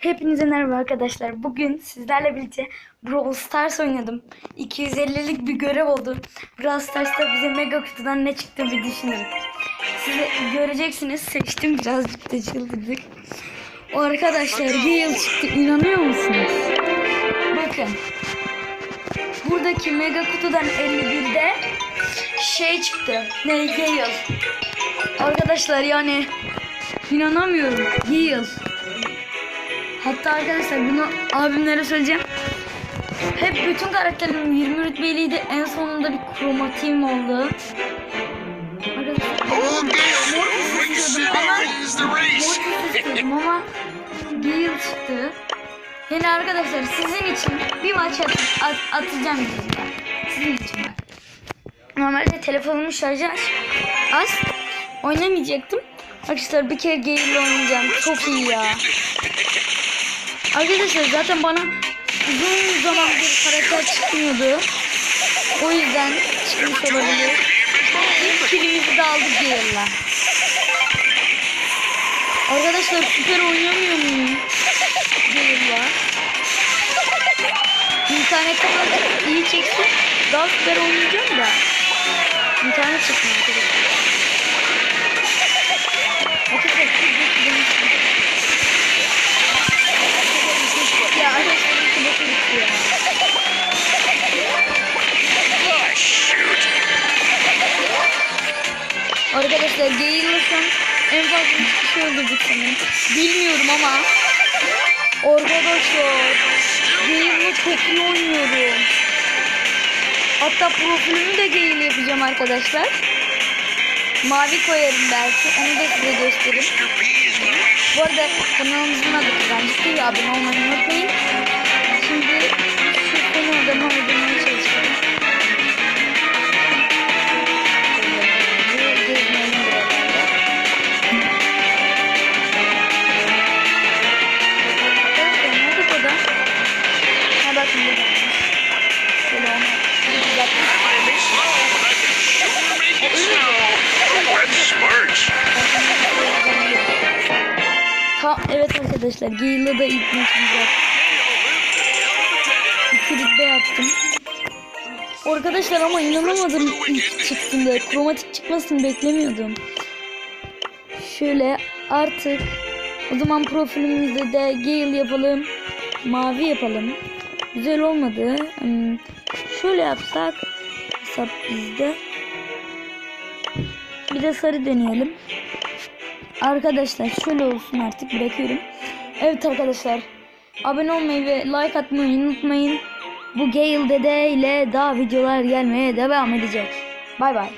Hepinize merhaba arkadaşlar. Bugün sizlerle birlikte Brawl Stars oynadım. 250'lik bir görev oldu. Brawl Stars'ta bize mega kutudan ne çıktı bir düşünün. Siz de göreceksiniz. Seçtim birazcık da çıldırdık. O arkadaşlar bir yıl çıktı. İnanıyor musunuz? Bakın. Buradaki mega kutudan 51'de şey çıktı. Ne yıl. Arkadaşlar yani inanamıyorum. Yıl. Hatta arkadaşlar bunu abimlere söyleyeceğim. Hep bütün karakterim 20 rütbeliydi. En sonunda bir kromatiğim oldu. City ama yıl çıktı. Yani arkadaşlar sizin için bir maç at, at- atacağım diyeceğim. Sizin için var. Normalde telefonumun şarjı az. az. Oynamayacaktım. Arkadaşlar bir kere Gale'le oynayacağım. Çok iyi ya. Arkadaşlar zaten bana uzun zamandır karakter çıkmıyordu. O yüzden çıkmış olabilir. İlk kilimizi de aldık Gale'la. Arkadaşlar süper oynamıyor muyum? Gale'la. İnternet kadar iyi çeksin. Daha süper oynayacağım da. İnternet çekmiyor. Arkadaşlar Arkadaşlar an en fazla üç kişi öldürdük sanırım. Bilmiyorum ama Arkadaşlar Gale'la çok iyi oynuyorum. Hatta profilimi de Gale yapacağım arkadaşlar. Mavi koyarım belki. Onu da size göstereyim. Bu arada kanalımızın adı Kızancı TV. Abone olmayı unutmayın. Şimdi Ta evet arkadaşlar Gale'la da ilk maçımız var. İki rütbe yaptım. Arkadaşlar ama inanamadım ilk çıktığında. Kromatik çıkmasını beklemiyordum. Şöyle artık o zaman profilimizde de Gale yapalım. Mavi yapalım. Güzel olmadı. Hmm, Şöyle yapsak hesap bizde. Bir de sarı deneyelim. Arkadaşlar şöyle olsun artık bırakıyorum. Evet arkadaşlar. Abone olmayı ve like atmayı unutmayın. Bu Gale Dede ile daha videolar gelmeye devam edecek. Bay bay.